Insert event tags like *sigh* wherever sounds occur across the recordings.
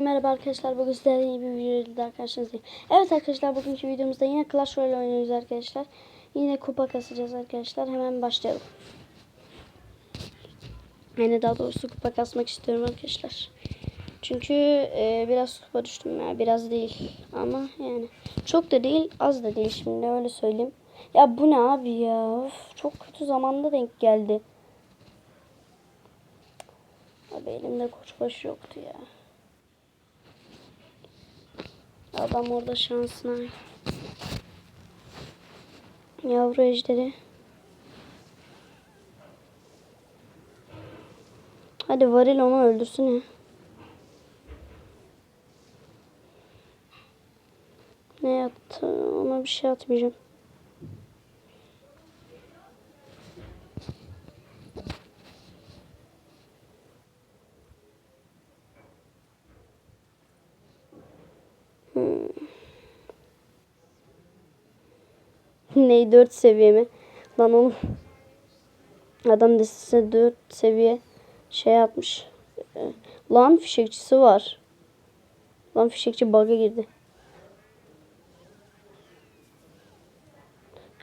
Merhaba arkadaşlar bugün sizlerle yeni bir videoyla daha karşınızdayım. Evet arkadaşlar bugünkü videomuzda yine Clash Royale oynuyoruz arkadaşlar. Yine kupa kasacağız arkadaşlar. Hemen başlayalım. Yani daha doğrusu kupa kasmak istiyorum arkadaşlar. Çünkü e, biraz kupa düştüm ya. Biraz değil ama yani. Çok da değil az da değil şimdi öyle söyleyeyim. Ya bu ne abi ya. Of, çok kötü zamanda denk geldi. Abi elimde koçbaşı yoktu ya. Adam orada şansına. Yavru ejderi. Hadi varil onu öldürsün ya. Ne yaptı? Ona bir şey atmayacağım. Ney 4 seviye mi? Lan oğlum. Adam da size 4 seviye şey yapmış. Ee, Lan fişekçisi var. Lan fişekçi bug'a girdi.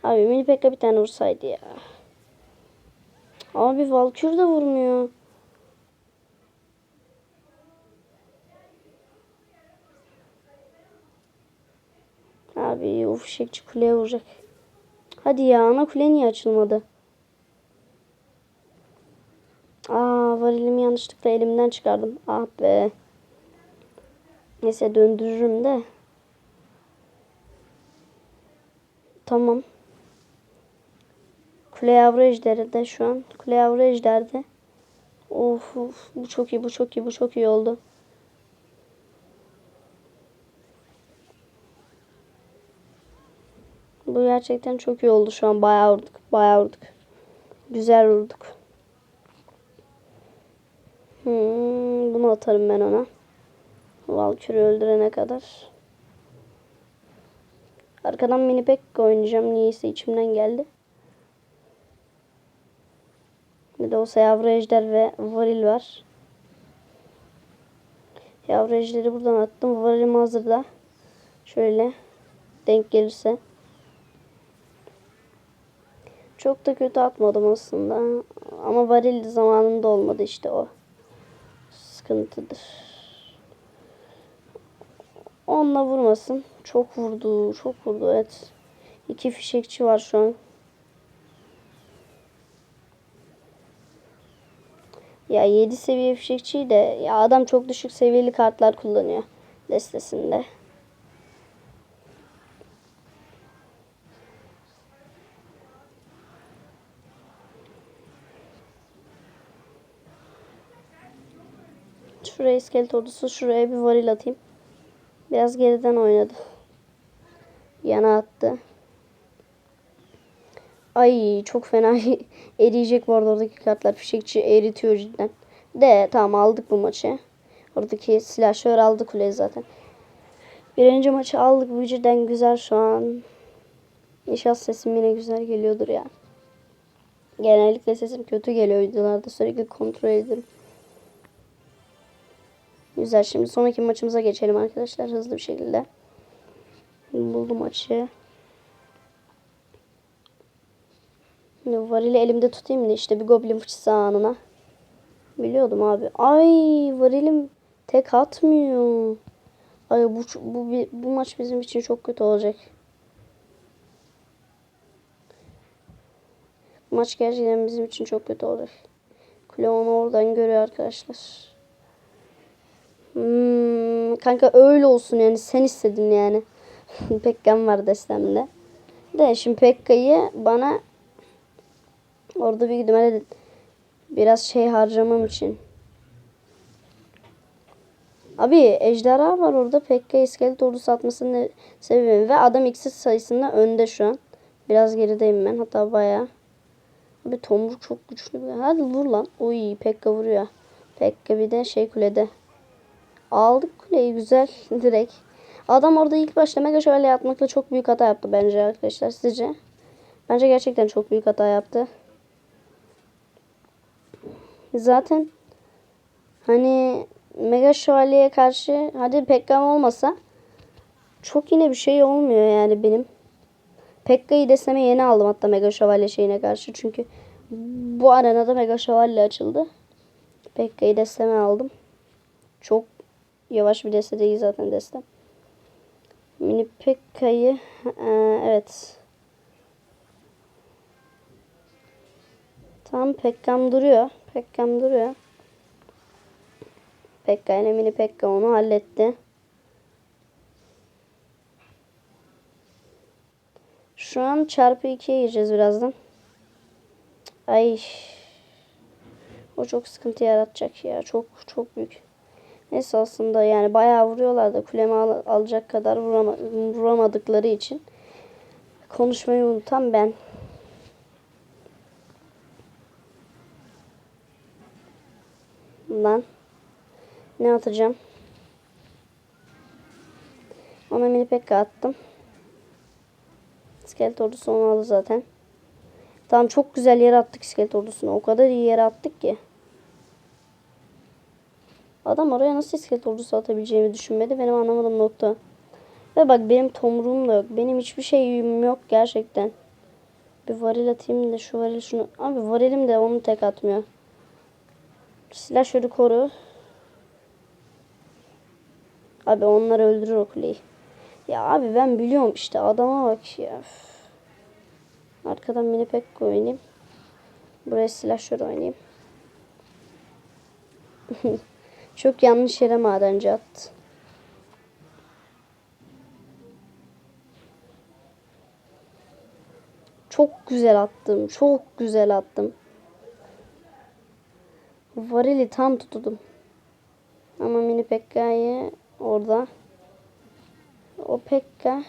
Abi mini pekka bir tane vursaydı ya. Abi Valkür de vurmuyor. Abi o fişekçi kuleye vuracak. Hadi ya ana kule niye açılmadı? Aa varilimi yanlışlıkla elimden çıkardım. Ah be. Neyse döndürürüm de. Tamam. Kule yavru ejderi de şu an. Kule yavru ejderde. Of, of bu çok iyi bu çok iyi bu çok iyi oldu. Bu gerçekten çok iyi oldu şu an. Bayağı vurduk. Bayağı vurduk. Güzel vurduk. Hmm, bunu atarım ben ona. Valkür'ü öldürene kadar. Arkadan mini pek oynayacağım. Niyeyse içimden geldi. Bir de olsa yavru ejder ve varil var. Yavru ejderi buradan attım. Varilimi hazırda. Şöyle denk gelirse. Çok da kötü atmadım aslında. Ama varil zamanında olmadı işte o. Sıkıntıdır. Onunla vurmasın. Çok vurdu. Çok vurdu evet. İki fişekçi var şu an. Ya 7 seviye fişekçiyi de ya adam çok düşük seviyeli kartlar kullanıyor destesinde. Şuraya iskelet ordusu, şuraya bir varil atayım. Biraz geriden oynadı. Yana attı. Ay çok fena *laughs* eriyecek bu arada oradaki kartlar. Fişekçi eritiyor cidden. De tamam aldık bu maçı. Oradaki silahşör aldı kuleyi zaten. Birinci maçı aldık. Bu cidden güzel şu an. İnşallah sesim yine güzel geliyordur ya. Genellikle sesim kötü geliyor videolarda. Sürekli kontrol ediyorum. Güzel. Şimdi sonraki maçımıza geçelim arkadaşlar. Hızlı bir şekilde. Buldum maçı. Şimdi varili elimde tutayım da işte bir goblin fıçısı anına. Biliyordum abi. Ay varilim tek atmıyor. Ay bu bu bu, bu maç bizim için çok kötü olacak. Maç gerçekten bizim için çok kötü olacak. Kule oradan görüyor arkadaşlar. Hmm, kanka öyle olsun yani sen istedin yani. *laughs* Pekka'm var destemde. De şimdi Pekka'yı bana orada bir ihtimalle biraz şey harcamam için. Abi ejderha var orada. Pekka iskelet ordusu atmasını seviyorum. Ve adam ikisi sayısında önde şu an. Biraz gerideyim ben. Hatta bayağı. Abi tomruk çok güçlü. Hadi vur lan. Uy Pekka vuruyor. Pekka bir de şey kulede. Aldık kuleyi güzel *laughs* direkt. Adam orada ilk başta mega şövalye atmakla çok büyük hata yaptı bence arkadaşlar. Sizce? Bence gerçekten çok büyük hata yaptı. Zaten hani Mega Şövalye'ye karşı hadi Pekka'm olmasa çok yine bir şey olmuyor yani benim. Pekka'yı deseme yeni aldım hatta Mega Şövalye şeyine karşı. Çünkü bu arenada Mega Şövalye açıldı. Pekka'yı desteme aldım. Çok yavaş bir deste değil zaten destem. Mini Pekka'yı e, evet. Tam Pekka'm duruyor. Pekka'm duruyor. Pekka ile mini Pekka onu halletti. Şu an çarpı 2'ye gireceğiz birazdan. Ay. O çok sıkıntı yaratacak ya. Çok çok büyük. Neyse aslında yani bayağı vuruyorlar da kulemi al- alacak kadar vurama- vuramadıkları için konuşmayı unutan ben. Lan. Ne atacağım? Ona mini pekka attım. İskelet ordusu onu aldı zaten. Tamam çok güzel yere attık iskelet ordusunu. O kadar iyi yere attık ki. Adam oraya nasıl iskelet ordusu atabileceğimi düşünmedi. Benim anlamadığım nokta. Ve bak benim tomruğum da yok. Benim hiçbir şeyim yok gerçekten. Bir varil atayım da şu varil şunu. Abi varilim de onu tek atmıyor. Silah şöyle koru. Abi onlar öldürür o kuleyi. Ya abi ben biliyorum işte adama bak ya. Arkadan mini pekka oynayayım. Buraya slasher oynayayım. *laughs* Çok yanlış yere madenci attı. Çok güzel attım. Çok güzel attım. Varili tam tutudum. Ama mini Pekka'yı orada. O Pekka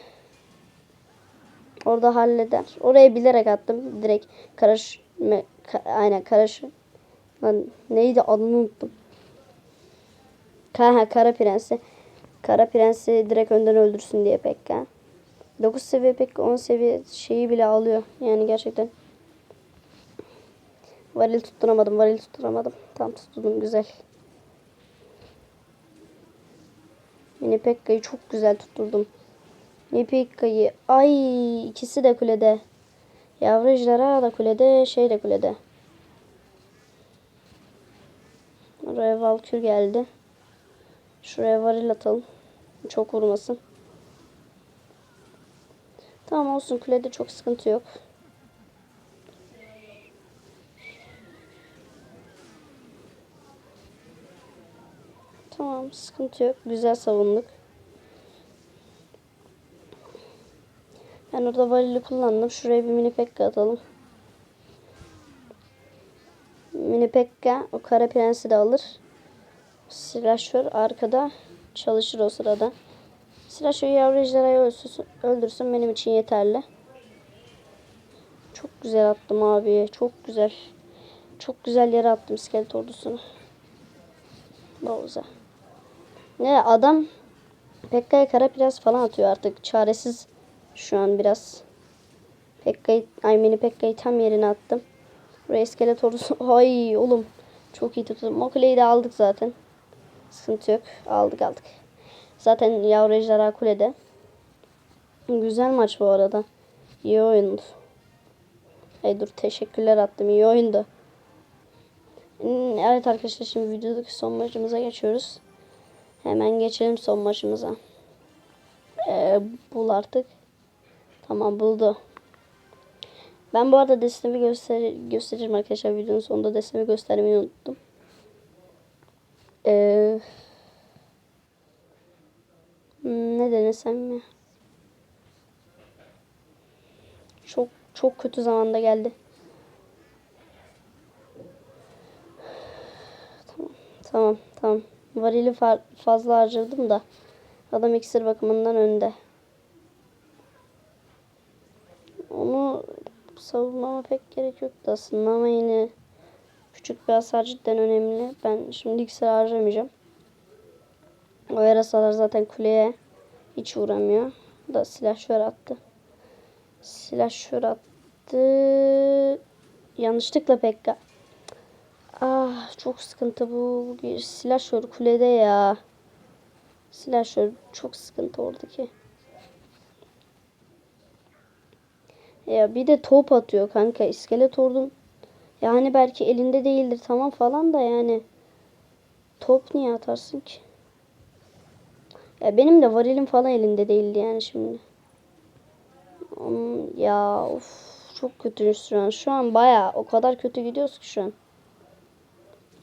orada halleder. Oraya bilerek attım. Direkt karaş aynen karaş lan neydi adını unuttum. Ha, Kara Prensi. Kara Prensi direkt önden öldürsün diye Pekka. 9 seviye Pekka 10 seviye şeyi bile alıyor. Yani gerçekten. Varil tutturamadım. Varil tutturamadım. Tam tutturdum. Güzel. Mini Pekka'yı çok güzel tutturdum. Mini Pekka'yı. Ay ikisi de kulede. Yavru ejderha da kulede. Şey de kulede. Oraya Valkür geldi. Şuraya varil atalım. Çok vurmasın. Tamam olsun kulede çok sıkıntı yok. Tamam sıkıntı yok. Güzel savunduk. Ben orada varili kullandım. Şuraya bir mini pekka atalım. Mini pekka o kara prensi de alır. Silahşör arkada çalışır o sırada. Silahşör yavru ejderhayı öldürsün, öldürsün benim için yeterli. Çok güzel attım abi. Çok güzel. Çok güzel yere attım iskelet ordusunu. Bowser. Ne adam Pekka'ya kara prens falan atıyor artık. Çaresiz şu an biraz. Pekka'yı, ay mini Pekka'yı tam yerine attım. Buraya iskelet ordusu. *laughs* Ay oğlum. Çok iyi tuttum. O kuleyi de aldık zaten. Sıkıntı yok. Aldık aldık. Zaten yavru ejderha kulede. Güzel maç bu arada. İyi oyundu. Ay dur teşekkürler attım. İyi oyundu. Evet arkadaşlar şimdi videodaki son maçımıza geçiyoruz. Hemen geçelim son maçımıza. Ee, bul artık. Tamam buldu. Ben bu arada destemi göster göstereceğim arkadaşlar. Videonun sonunda destemi göstermeyi unuttum. Ee, ne denesem ya. Çok çok kötü zamanda geldi. Tamam tamam tamam. Varili fa- fazla harcadım da adam iksir bakımından önde. Onu savunmama pek gerek yoktu aslında ama yine küçük bir hasar cidden önemli. Ben şimdi iksir harcamayacağım. O yarasalar zaten kuleye hiç uğramıyor. Da silah şöyle attı. Silah şöyle attı. Yanlışlıkla Pekka. Ah çok sıkıntı bu. Bir silahşör kulede ya. Silahşör çok sıkıntı oradaki. Ya bir de top atıyor kanka. İskelet ordum. Yani belki elinde değildir tamam falan da yani. Top niye atarsın ki? Ya benim de varilim falan elinde değildi yani şimdi. Ya of çok kötü şu an. Şu an baya o kadar kötü gidiyoruz ki şu an.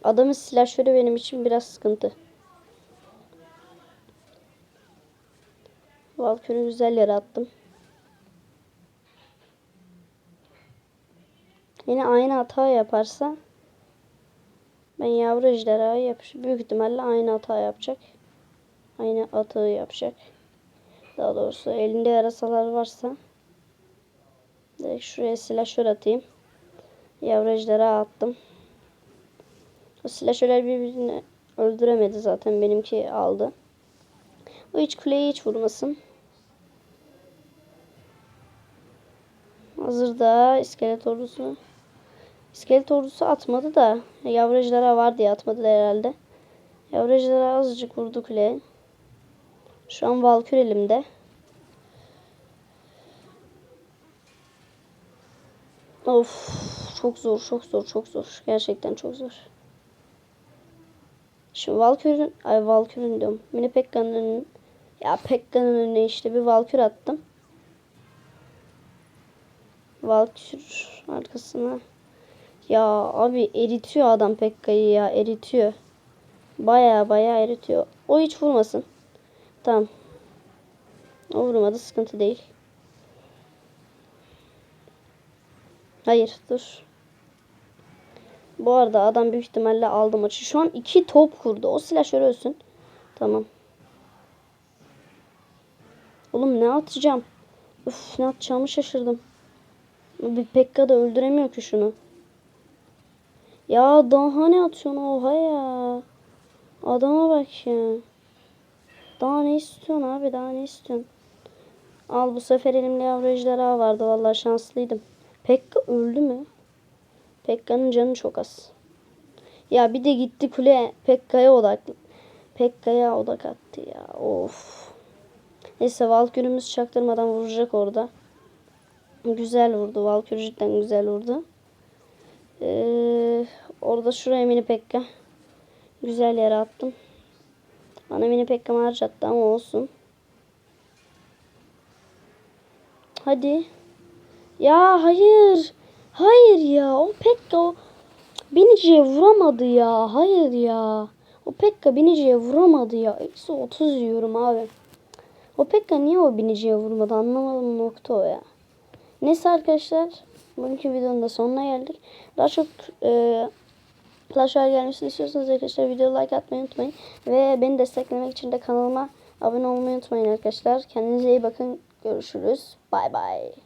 Adamın silahşörü benim için biraz sıkıntı. Valkyrie'yi güzel yere attım. Yine aynı hata yaparsa ben yavru ejderhayı yapış büyük ihtimalle aynı hata yapacak. Aynı atığı yapacak. Daha doğrusu elinde yarasalar varsa direkt şuraya silahşör atayım. Yavru ejderha attım. O silahşörler birbirini öldüremedi zaten. Benimki aldı. O hiç kuleyi hiç vurmasın. Hazırda iskelet ordusu. İskelet ordusu atmadı da yavru ejderha var diye atmadı da herhalde. Yavru ejderha azıcık vurdu kuleye. Şu an Valkür elimde. Of çok zor çok zor çok zor. Gerçekten çok zor. Şimdi Valkyr'ün ay Valkyr'ün diyorum. Mini Pekka'nın ya Pekka'nın önüne işte bir Valkyr attım. Valkür arkasına. Ya abi eritiyor adam Pekka'yı ya eritiyor. Baya baya eritiyor. O hiç vurmasın. Tamam. O vurmadı sıkıntı değil. Hayır dur. Bu arada adam büyük ihtimalle aldı maçı. Şu an iki top kurdu. O şöyle ölsün. Tamam. Oğlum ne atacağım? Üf ne atacağımı şaşırdım. Bir Pekka da öldüremiyor ki şunu. Ya daha ne atıyorsun oha ya. Adama bak ya. Daha ne istiyorsun abi daha ne istiyorsun? Al bu sefer elimde yavru vardı. Vallahi şanslıydım. Pekka öldü mü? Pekka'nın canı çok az. Ya bir de gitti kule Pekka'ya odaklı. Pekka'ya odak attı ya. Of. Neyse Valkürümüz çaktırmadan vuracak orada. Güzel vurdu. Valkür cidden güzel vurdu. Ee, orada şuraya mini Pekka. Güzel yere attım. Bana mini Pekka'mı harcattı ama olsun. Hadi. Ya hayır. Hayır ya. O Pekka o biniciye vuramadı ya. Hayır ya. O Pekka biniciye vuramadı ya. Eksi 30 yiyorum abi. O Pekka niye o biniciye vurmadı anlamadım nokta o ya. Neyse arkadaşlar. Bugünkü videonun da sonuna geldik. Daha çok e, Royale gelmesini istiyorsanız arkadaşlar video like atmayı unutmayın. Ve beni desteklemek için de kanalıma abone olmayı unutmayın arkadaşlar. Kendinize iyi bakın. Görüşürüz. Bay bay.